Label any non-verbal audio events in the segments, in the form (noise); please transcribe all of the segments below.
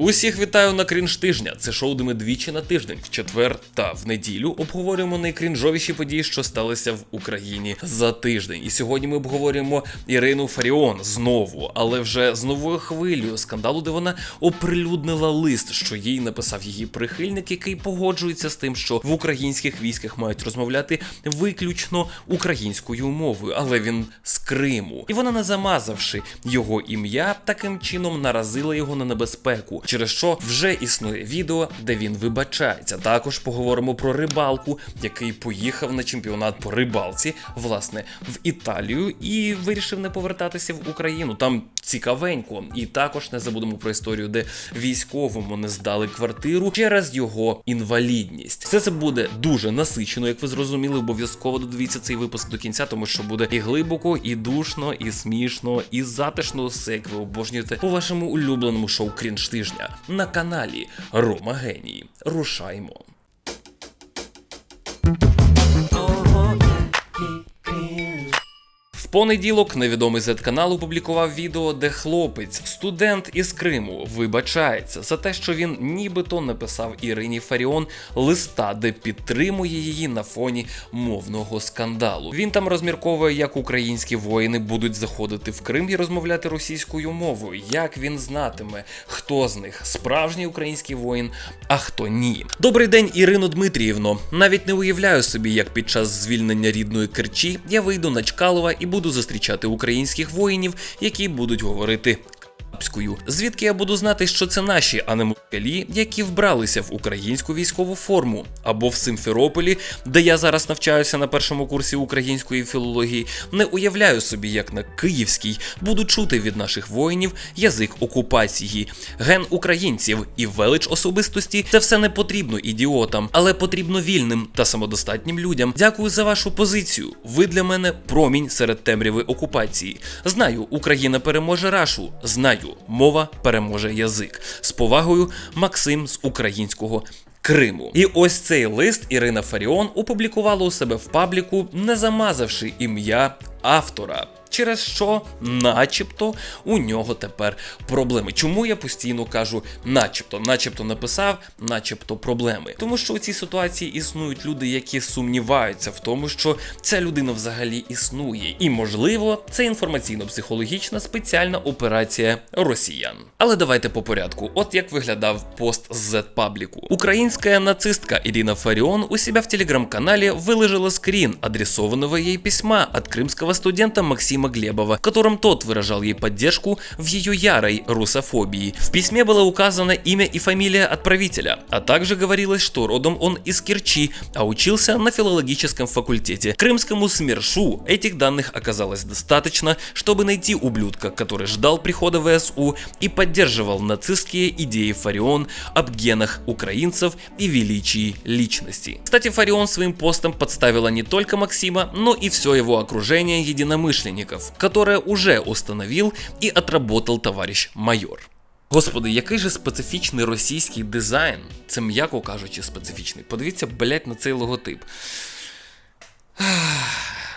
Усіх вітаю на крінж тижня. Це шоу, де ми двічі на тиждень, в четвер та в неділю обговорюємо найкрінжовіші події, що сталися в Україні за тиждень. І сьогодні ми обговорюємо Ірину Фаріон знову, але вже з новою хвилею скандалу, де вона оприлюднила лист, що їй написав її прихильник, який погоджується з тим, що в українських військах мають розмовляти виключно українською мовою, але він з Криму. І вона, не замазавши його ім'я, таким чином наразила його на небезпеку, через що вже існує відео, де він вибачається. Також поговоримо про рибалку, який поїхав на чемпіонат по рибалці, власне, в Італію, і вирішив не повертатися в Україну. Там цікавенько. І також не забудемо про історію, де військовому не здали квартиру через його інвалідність. Все це буде дуже насичено, як ви зрозуміли. Обов'язково додивіться цей випуск до кінця, тому що буде і глибоко, і душно, і смішно, і затишно все, як ви обожнюєте по вашому улюбленому шоу Крінж тижня на каналі Рома Геній. Рушаймо. Понеділок невідомий z канал опублікував відео, де хлопець, студент із Криму, вибачається за те, що він нібито написав Ірині Фаріон листа, де підтримує її на фоні мовного скандалу. Він там розмірковує, як українські воїни будуть заходити в Крим і розмовляти російською мовою, як він знатиме, хто з них справжній український воїн, а хто ні. Добрий день, Ірино Дмитріївно. Навіть не уявляю собі, як під час звільнення рідної Керчі я вийду на Чкалова і буду зустрічати українських воїнів, які будуть говорити. Капською. Звідки я буду знати, що це наші, а не москалі, які вбралися в українську військову форму, або в Симферополі, де я зараз навчаюся на першому курсі української філології, не уявляю собі, як на київській буду чути від наших воїнів язик окупації, ген українців і велич особистості. Це все не потрібно ідіотам, але потрібно вільним та самодостатнім людям. Дякую за вашу позицію. Ви для мене промінь серед темряви окупації. Знаю, Україна переможе рашу. Знаю, мова переможе язик. З повагою, Максим з українського. Криму. І ось цей лист Ірина Фаріон опублікувала у себе в пабліку, не замазавши ім'я автора. Через що, начебто, у нього тепер проблеми. Чому я постійно кажу начебто, начебто написав, начебто проблеми. Тому що у цій ситуації існують люди, які сумніваються в тому, що ця людина взагалі існує, і можливо, це інформаційно-психологічна спеціальна операція росіян. Але давайте по порядку. От як виглядав пост з Z-пабліку. Українська нацистка Ирина Фарион у себя в телеграм-канале выложила скрин адресованного ей письма от крымского студента Максима Глебова, в котором тот выражал ей поддержку в ее ярой русофобии. В письме было указано имя и фамилия отправителя, а также говорилось, что родом он из Керчи, а учился на филологическом факультете. Крымскому СМЕРШу этих данных оказалось достаточно, чтобы найти ублюдка, который ждал прихода ВСУ и поддерживал нацистские идеи Фарион об генах украинцев и величии личности. Кстати, Фарион своим постом подставила не только Максима, но и все его окружение единомышленников, которое уже установил и отработал товарищ майор. Господи, який же специфічний російський дизайн, це м'яко кажучи, специфічний. Подивіться, блять, на цей логотип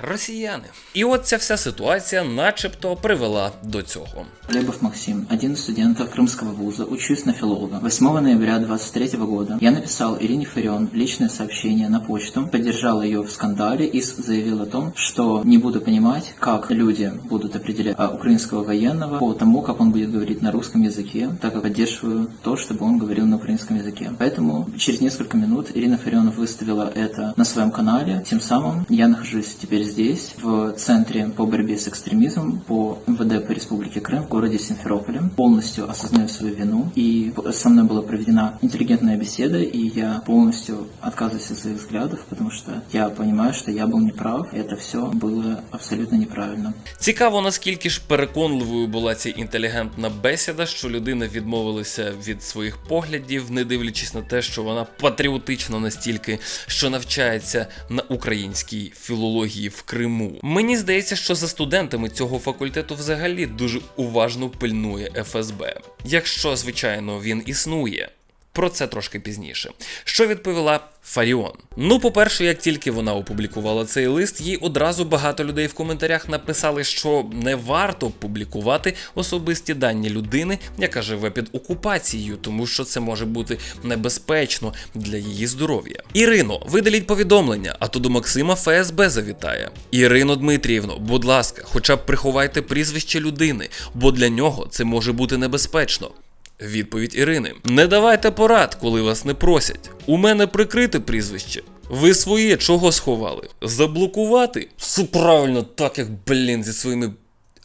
Росіяни. І от ця вся ситуація, начебто, привела до цього. Глебов Максим, один из студентов Крымского вуза, учусь на филолога. 8 ноября 2023 года я написал Ирине Фарион личное сообщение на почту, поддержал ее в скандале и заявил о том, что не буду понимать, как люди будут определять а, украинского военного по тому, как он будет говорить на русском языке, так как поддерживаю то, чтобы он говорил на украинском языке. Поэтому через несколько минут Ирина Фарион выставила это на своем канале, тем самым я нахожусь теперь здесь, в Центре по борьбе с экстремизмом по МВД по Республике Крым в городе Симферополе. Полностью осознаю свою вину. И со мной была проведена интеллигентная беседа, и я полностью отказываюсь от своих взглядов, потому что я понимаю, что я был неправ. и Это все было абсолютно неправильно. Цікаво, наскільки ж переконливою була ця інтелігентна бесіда, що людина відмовилася від своїх поглядів, не дивлячись на те, що вона патріотична настільки, що навчається на українській філології в Криму. Мені здається, що за студентами цього факультету взагалі дуже уважно пильнує ФСБ, якщо звичайно він існує. Про це трошки пізніше. Що відповіла Фаріон? Ну, по-перше, як тільки вона опублікувала цей лист, їй одразу багато людей в коментарях написали, що не варто публікувати особисті дані людини, яка живе під окупацією, тому що це може бути небезпечно для її здоров'я. Ірино, видаліть повідомлення, а то до Максима ФСБ завітає. Ірино Дмитріївно, будь ласка, хоча б приховайте прізвище людини, бо для нього це може бути небезпечно. Відповідь Ірини: Не давайте порад, коли вас не просять. У мене прикрите прізвище. Ви своє чого сховали? Заблокувати? Все правильно, так як блін зі своїми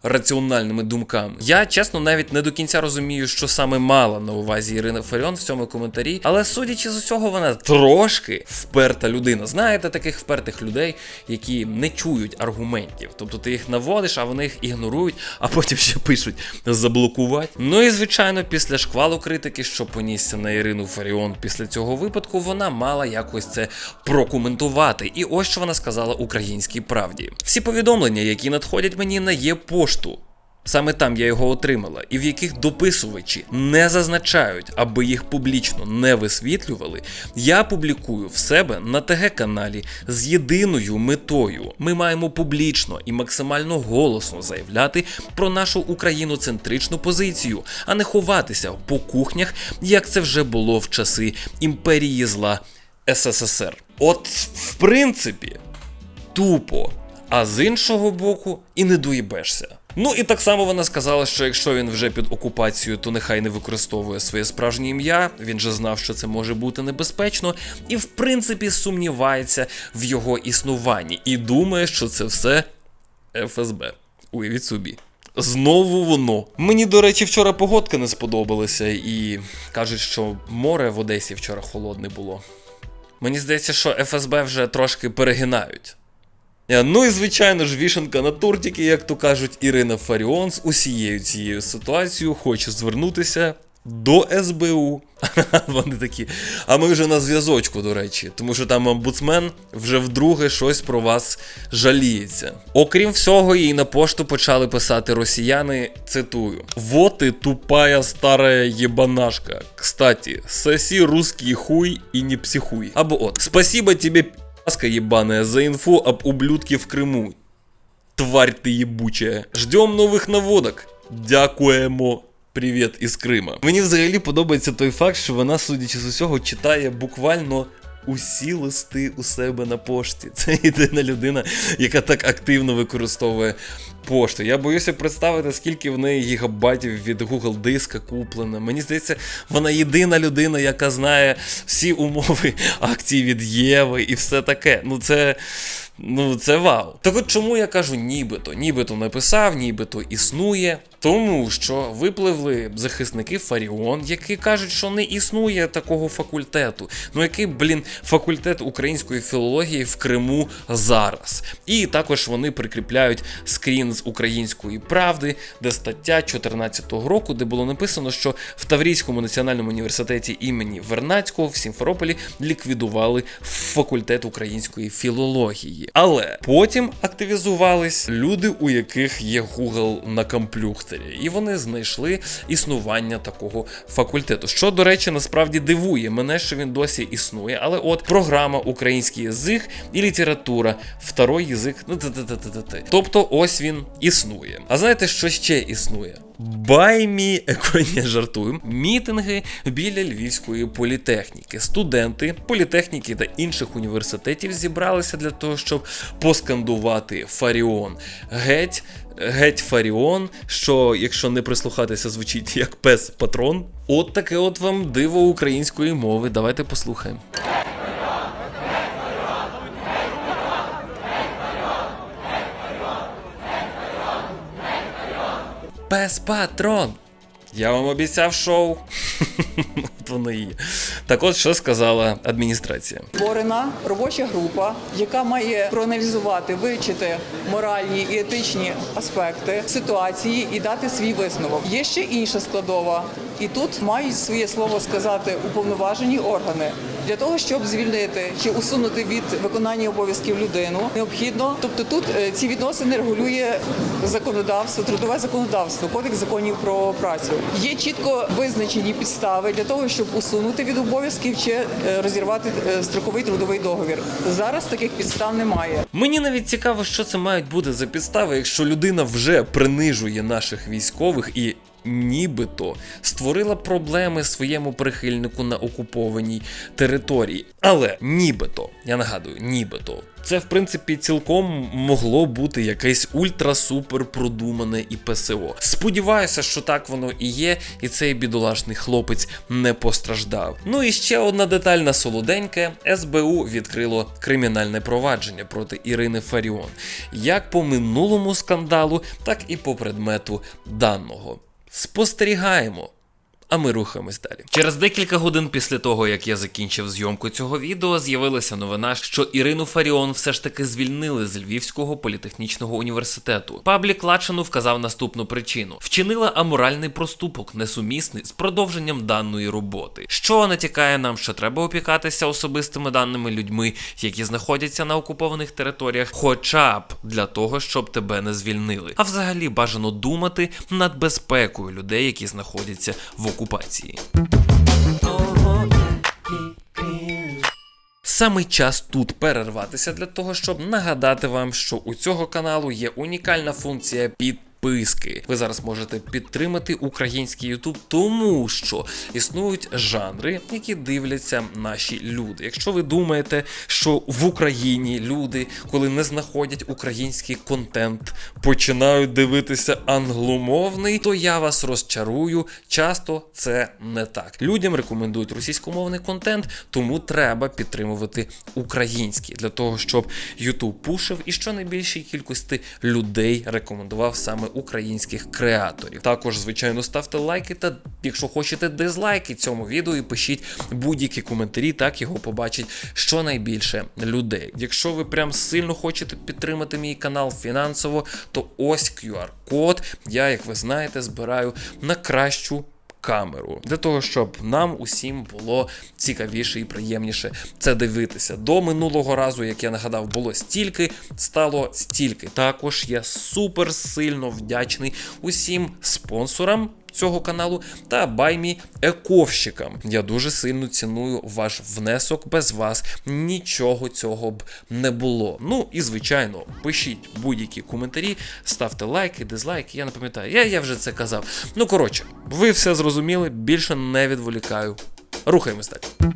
раціональними думками. Я чесно навіть не до кінця розумію, що саме мала на увазі Ірина Фаріон в цьому коментарі, але судячи з усього, вона трошки вперта людина. Знаєте, таких впертих людей, які не чують аргументів. Тобто ти їх наводиш, а вони їх ігнорують, а потім ще пишуть заблокувати. Ну і звичайно, після шквалу критики, що понісся на Ірину Фаріон після цього випадку, вона мала якось це прокоментувати. І ось що вона сказала українській правді. Всі повідомлення, які надходять мені на є пошту. Саме там я його отримала, і в яких дописувачі не зазначають, аби їх публічно не висвітлювали, я публікую в себе на ТГ-каналі з єдиною метою. Ми маємо публічно і максимально голосно заявляти про нашу україноцентричну позицію, а не ховатися по кухнях, як це вже було в часи імперії зла СССР. От, в принципі, тупо. А з іншого боку, і не доїбешся. Ну і так само вона сказала, що якщо він вже під окупацією, то нехай не використовує своє справжнє ім'я. Він же знав, що це може бути небезпечно, і в принципі сумнівається в його існуванні і думає, що це все ФСБ. Уявіть собі. Знову воно. Мені, до речі, вчора погодка не сподобалася, і кажуть, що море в Одесі вчора холодне було. Мені здається, що ФСБ вже трошки перегинають. Е, Ну і звичайно ж, вішенка на тортики, як то кажуть, Ірина Фаріон з усією цією ситуацією хоче звернутися до СБУ. (laughs) Вони такі. А ми вже на зв'язочку, до речі, тому що там омбудсмен вже вдруге щось про вас жаліється. Окрім всього, їй на пошту почали писати росіяни. Цитую: Вот и тупая старая ебанашка. Кстати, соси русский хуй и не психуй. Або от, спасибо тебе, пи***ска ебаная, за инфу об ублюдке в Крыму. Тварь ти ебучая. Ждем нових наводок. Дякуємо. Привіт із Крима. Мені взагалі подобається той факт, що вона, судячи з усього, читає буквально. Усі листи у себе на пошті. Це єдина людина, яка так активно використовує пошту. Я боюся представити, скільки в неї гігабайтів від Google диска куплено. Мені здається, вона єдина людина, яка знає всі умови (laughs) акцій від Єви і все таке. Ну це. Ну, це вау. Так от чому я кажу нібито? Нібито написав, нібито існує. Тому що випливли захисники Фаріон, які кажуть, що не існує такого факультету. Ну який, блін, факультет української філології в Криму зараз. І також вони прикріпляють скрін з української правди, де стаття 14-го року, де було написано, що в Таврійському національному університеті імені Вернацького в Сімферополі ліквідували факультет української філології. Але потім активізувались люди, у яких є Google на комплюхтері, і вони знайшли існування такого факультету. Що, до речі, насправді дивує мене, що він досі існує. Але от програма український язик і література, второй язик, ну. Тобто ось він існує. А знаєте, що ще існує? Баймі, ні, жартую, мітинги біля Львівської політехніки. Студенти політехніки та інших університетів зібралися для того, щоб поскандувати Фаріон. Геть, геть Фаріон, що, якщо не прислухатися, звучить як пес патрон. От таке от вам диво української мови. Давайте послухаємо. Пес патрон. Я вам обіцяв шоу. От є. Так от що сказала адміністрація. Створена робоча група, яка має проаналізувати, вивчити моральні і етичні аспекти ситуації і дати свій висновок. Є ще інша складова, і тут мають своє слово сказати уповноважені органи. Для того щоб звільнити чи усунути від виконання обов'язків людину, необхідно, тобто тут е, ці відносини регулює законодавство, трудове законодавство, кодекс законів про працю. Є чітко визначені підстави для того, щоб усунути від обов'язків чи е, розірвати е, строковий трудовий договір. Зараз таких підстав немає. Мені навіть цікаво, що це мають бути за підстави, якщо людина вже принижує наших військових і. Нібито створила проблеми своєму прихильнику на окупованій території. Але нібито, я нагадую, нібито, це в принципі цілком могло бути якесь ультра-супер продумане і ПСО. Сподіваюся, що так воно і є, і цей бідолашний хлопець не постраждав. Ну і ще одна деталь на солоденьке: СБУ відкрило кримінальне провадження проти Ірини Фаріон, як по минулому скандалу, так і по предмету даного. Спостерігаємо. А ми рухаємось далі. Через декілька годин після того, як я закінчив зйомку цього відео, з'явилася новина, що Ірину Фаріон все ж таки звільнили з Львівського політехнічного університету. Паблік Лачину вказав наступну причину: вчинила аморальний проступок, несумісний з продовженням даної роботи, що натякає нам, що треба опікатися особистими даними людьми, які знаходяться на окупованих територіях, хоча б для того, щоб тебе не звільнили. А взагалі бажано думати над безпекою людей, які знаходяться в окупації. Саме час тут перерватися для того, щоб нагадати вам, що у цього каналу є унікальна функція під. Підписки. Ви зараз можете підтримати український Ютуб, тому що існують жанри, які дивляться наші люди. Якщо ви думаєте, що в Україні люди, коли не знаходять український контент, починають дивитися англомовний, то я вас розчарую. Часто це не так. Людям рекомендують російськомовний контент, тому треба підтримувати український для того, щоб YouTube пушив і що найбільшій кількості людей рекомендував саме українських креаторів. Також, звичайно, ставте лайки та, якщо хочете, дизлайки цьому відео і пишіть будь-які коментарі, так його побачить щонайбільше людей. Якщо ви прям сильно хочете підтримати мій канал фінансово, то ось QR-код. Я, як ви знаєте, збираю на кращу. Камеру для того, щоб нам усім було цікавіше і приємніше це дивитися. До минулого разу, як я нагадав, було стільки, стало стільки. Також я супер сильно вдячний усім спонсорам. Цього каналу та баймі ековщикам. Я дуже сильно ціную ваш внесок. Без вас нічого цього б не було. Ну і звичайно, пишіть будь-які коментарі, ставте лайки, дизлайки. Я не пам'ятаю, я, я вже це казав. Ну коротше, ви все зрозуміли, більше не відволікаю. Рухаємось далі.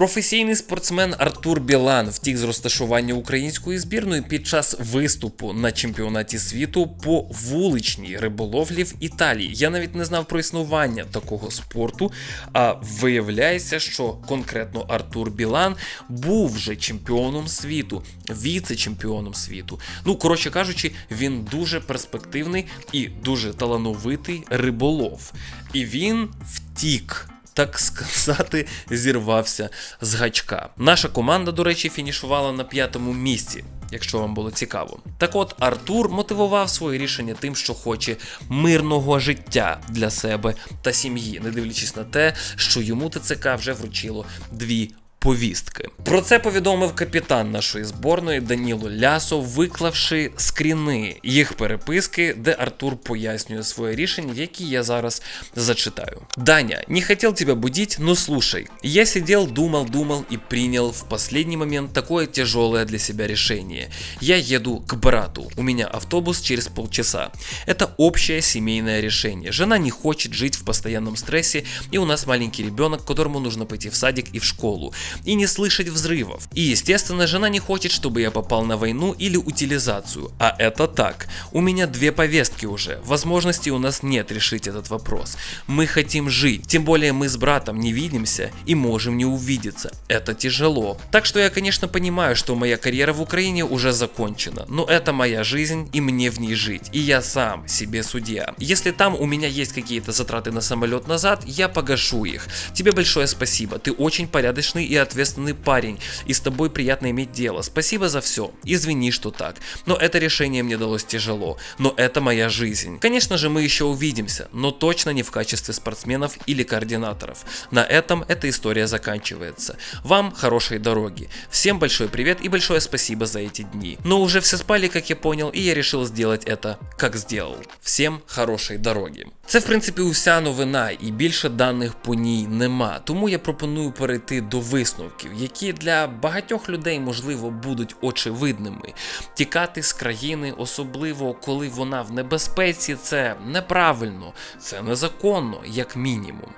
Професійний спортсмен Артур Білан втік з розташування української збірної під час виступу на чемпіонаті світу по вуличній риболовлі в Італії. Я навіть не знав про існування такого спорту. А виявляється, що конкретно Артур Білан був вже чемпіоном світу, віце-чемпіоном світу. Ну, коротше кажучи, він дуже перспективний і дуже талановитий риболов. І він втік так сказати, зірвався з гачка. Наша команда, до речі, фінішувала на п'ятому місці. Якщо вам було цікаво, так от Артур мотивував своє рішення тим, що хоче мирного життя для себе та сім'ї, не дивлячись на те, що йому ТЦК вже вручило дві повістки. Про це повідомив капітан нашої зборної Даніло Лясов, виклавши скріни їх переписки, де Артур пояснює своє рішення, які я зараз зачитаю. Даня, не хотел тебя будить, но слушай. Я сидел, думал, думал и принял в последний момент такое тяжелое для себя решение. Я еду к брату. У меня автобус через полчаса. Это общее семейное решение. Жена не хочет жить в постоянном стрессе, и у нас маленький ребенок, которому нужно пойти в садик и в школу и не слышать взрывов. И, естественно, жена не хочет, чтобы я попал на войну или утилизацию. А это так. У меня две повестки уже. Возможности у нас нет решить этот вопрос. Мы хотим жить. Тем более мы с братом не видимся и можем не увидеться. Это тяжело. Так что я, конечно, понимаю, что моя карьера в Украине уже закончена. Но это моя жизнь и мне в ней жить. И я сам себе судья. Если там у меня есть какие-то затраты на самолет назад, я погашу их. Тебе большое спасибо. Ты очень порядочный и ответственный парень, и с тобой приятно иметь дело. Спасибо за все. Извини, что так. Но это решение мне далось тяжело. Но это моя жизнь. Конечно же, мы еще увидимся, но точно не в качестве спортсменов или координаторов. На этом эта история заканчивается. Вам хорошей дороги. Всем большой привет и большое спасибо за эти дни. Но уже все спали, как я понял, и я решил сделать это, как сделал. Всім хорошої дороги. Це в принципі уся новина, і більше даних по ній нема. Тому я пропоную перейти до висновків, які для багатьох людей можливо будуть очевидними. Тікати з країни, особливо коли вона в небезпеці, це неправильно, це незаконно, як мінімум.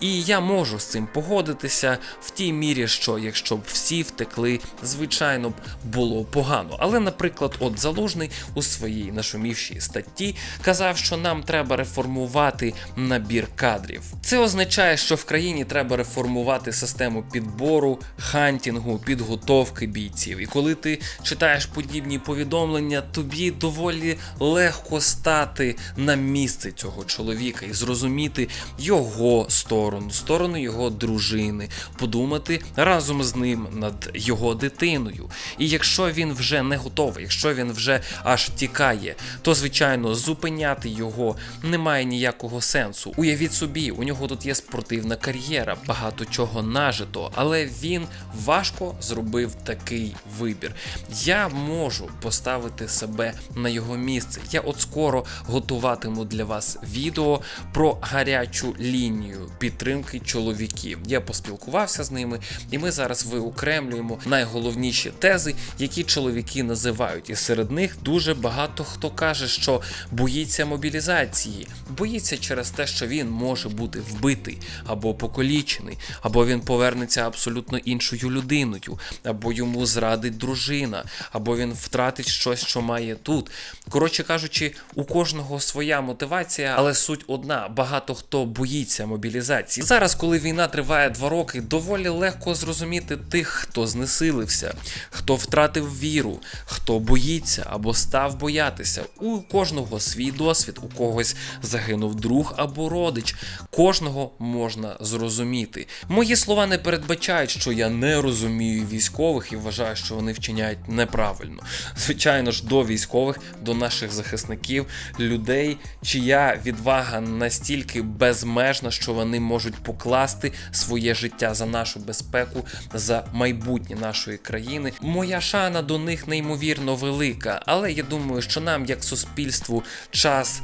І я можу з цим погодитися в тій мірі, що якщо б всі втекли, звичайно б було погано. Але, наприклад, от Залужний у своїй нашумівшій статті казав, що нам треба реформувати набір кадрів. Це означає, що в країні треба реформувати систему підбору, хантінгу, підготовки бійців. І коли ти читаєш подібні повідомлення, тобі доволі легко стати на місце цього чоловіка і зрозуміти його сторону, сторону його дружини, подумати разом з ним над його дитиною. І якщо він вже не готовий, якщо він вже аж тікає, то звичайно зупиняти його немає ніякого сенсу. Уявіть собі, у нього тут є спортивна кар'єра, багато чого нажито, але він важко зробив такий вибір. Я можу поставити себе на його місце. Я от скоро готуватиму для вас відео про гарячу лінію підтримки чоловіків. Я поспілкувався з ними, і ми зараз виокремлюємо найголовніші тези, які чоловіки називають. І серед них дуже багато хто каже, що боїться мобілізації, боїться через те, що він може бути вбитий або покалічений, або він повернеться абсолютно іншою людиною, або йому зрадить дружина, або він втратить щось, що має тут. Коротше кажучи, у кожного своя мотивація, але суть одна: багато хто боїться мобілізації. Зараз, коли війна триває два роки, доволі легко зрозуміти тих, хто знесилився, хто втратив віру, хто боїться або став боятися. У кожного свій досвід, у когось загинув друг або родич. Кожного можна зрозуміти. Мої слова не передбачають, що я не розумію військових і вважаю, що вони вчиняють неправильно. Звичайно ж, до військових, до наших захисників, людей, чия відвага настільки безмежна, що вони можуть покласти своє життя за нашу безпеку, за майбутнє нашої країни. Моя шана до них неймовірно велика, але я думаю, що нам, як суспільству, час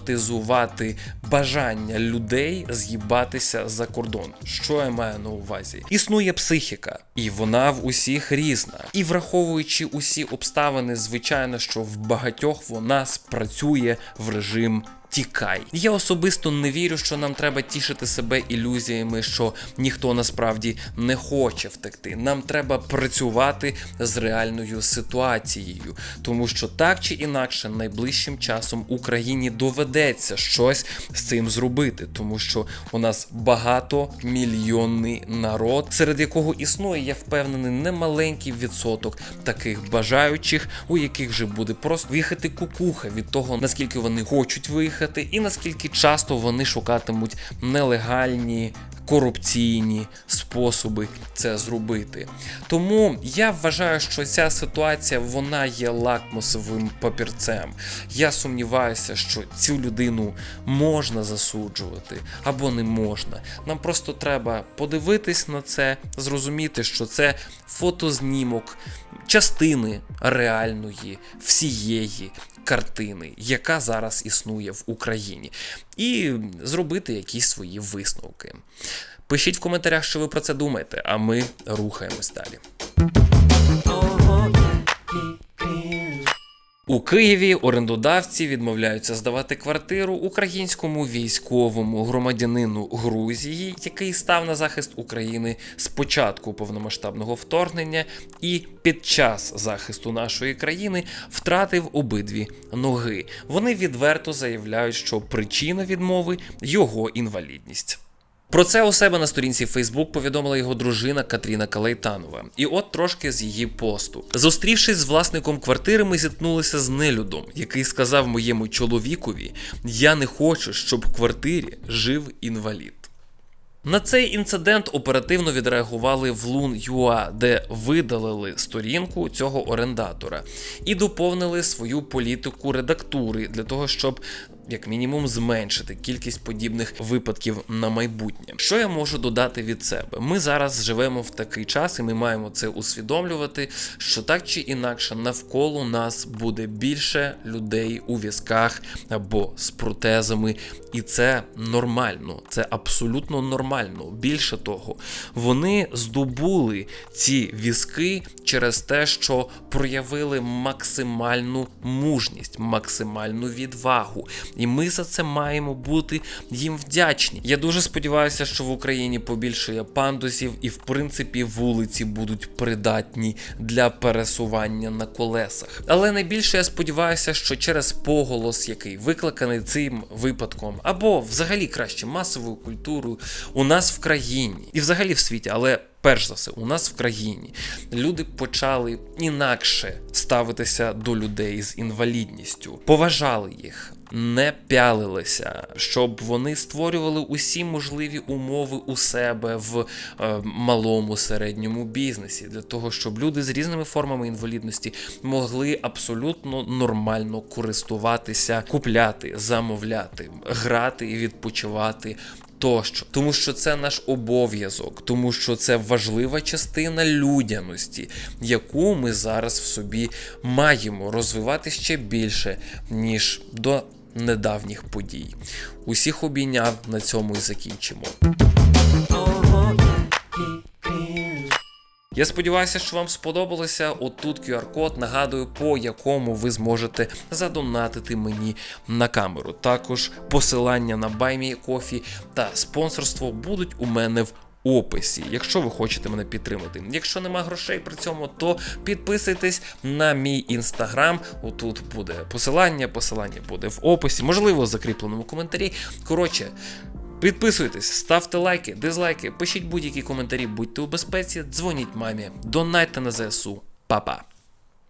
дестигматизувати бажання людей з'їбатися за кордон. Що я маю на увазі? Існує психіка, і вона в усіх різна. І враховуючи усі обставини, звичайно, що в багатьох вона спрацює в режим. Тікай. Я особисто не вірю, що нам треба тішити себе ілюзіями, що ніхто насправді не хоче втекти. Нам треба працювати з реальною ситуацією, тому що так чи інакше найближчим часом Україні доведеться щось з цим зробити, тому що у нас багатомільйонний народ, серед якого існує, я впевнений, немаленький відсоток таких бажаючих, у яких вже буде просто виїхати кукуха від того, наскільки вони хочуть виїхати, і наскільки часто вони шукатимуть нелегальні. Корупційні способи це зробити. Тому я вважаю, що ця ситуація вона є лакмусовим папірцем. Я сумніваюся, що цю людину можна засуджувати або не можна. Нам просто треба подивитись на це, зрозуміти, що це фотознімок частини реальної всієї картини, яка зараз існує в Україні, і зробити якісь свої висновки. Пишіть в коментарях, що ви про це думаєте, а ми рухаємось далі. У Києві орендодавці відмовляються здавати квартиру українському військовому громадянину Грузії, який став на захист України з початку повномасштабного вторгнення і під час захисту нашої країни втратив обидві ноги. Вони відверто заявляють, що причина відмови його інвалідність. Про це у себе на сторінці Facebook повідомила його дружина Катріна Калайтанова. І от трошки з її посту. Зустрівшись з власником квартири, ми зіткнулися з нелюдом, який сказав моєму чоловікові: Я не хочу, щоб в квартирі жив інвалід. На цей інцидент оперативно відреагували в Лун.ua, де видалили сторінку цього орендатора і доповнили свою політику редактури для того, щоб як мінімум зменшити кількість подібних випадків на майбутнє. Що я можу додати від себе? Ми зараз живемо в такий час, і ми маємо це усвідомлювати, що так чи інакше навколо нас буде більше людей у візках або з протезами, і це нормально, це абсолютно нормально. Більше того, вони здобули ці візки через те, що проявили максимальну мужність, максимальну відвагу. І ми за це маємо бути їм вдячні. Я дуже сподіваюся, що в Україні побільшує пандусів, і в принципі вулиці будуть придатні для пересування на колесах. Але найбільше я сподіваюся, що через поголос, який викликаний цим випадком, або взагалі краще масовою культурою у нас в країні і взагалі в світі, але. Перш за все, у нас в країні люди почали інакше ставитися до людей з інвалідністю, поважали їх, не пялилися, щоб вони створювали усі можливі умови у себе в е, малому середньому бізнесі, для того, щоб люди з різними формами інвалідності могли абсолютно нормально користуватися, купляти, замовляти, грати і відпочивати тощо, тому що це наш обов'язок, тому що це важлива частина людяності, яку ми зараз в собі маємо розвивати ще більше, ніж до недавніх подій. Усіх обійняв на цьому і закінчимо. Я сподіваюся, що вам сподобалося. Отут QR-код. Нагадую, по якому ви зможете задонатити мені на камеру. Також посилання на BuyMeCoffee та спонсорство будуть у мене в описі, якщо ви хочете мене підтримати. Якщо нема грошей при цьому, то підписуйтесь на мій інстаграм. Отут буде посилання, посилання буде в описі, можливо, в закріпленому коментарі. Коротше. Підписуйтесь, ставте лайки, дизлайки, пишіть будь-які коментарі, будьте у безпеці, дзвоніть мамі, донайте на ЗСУ. Па-па!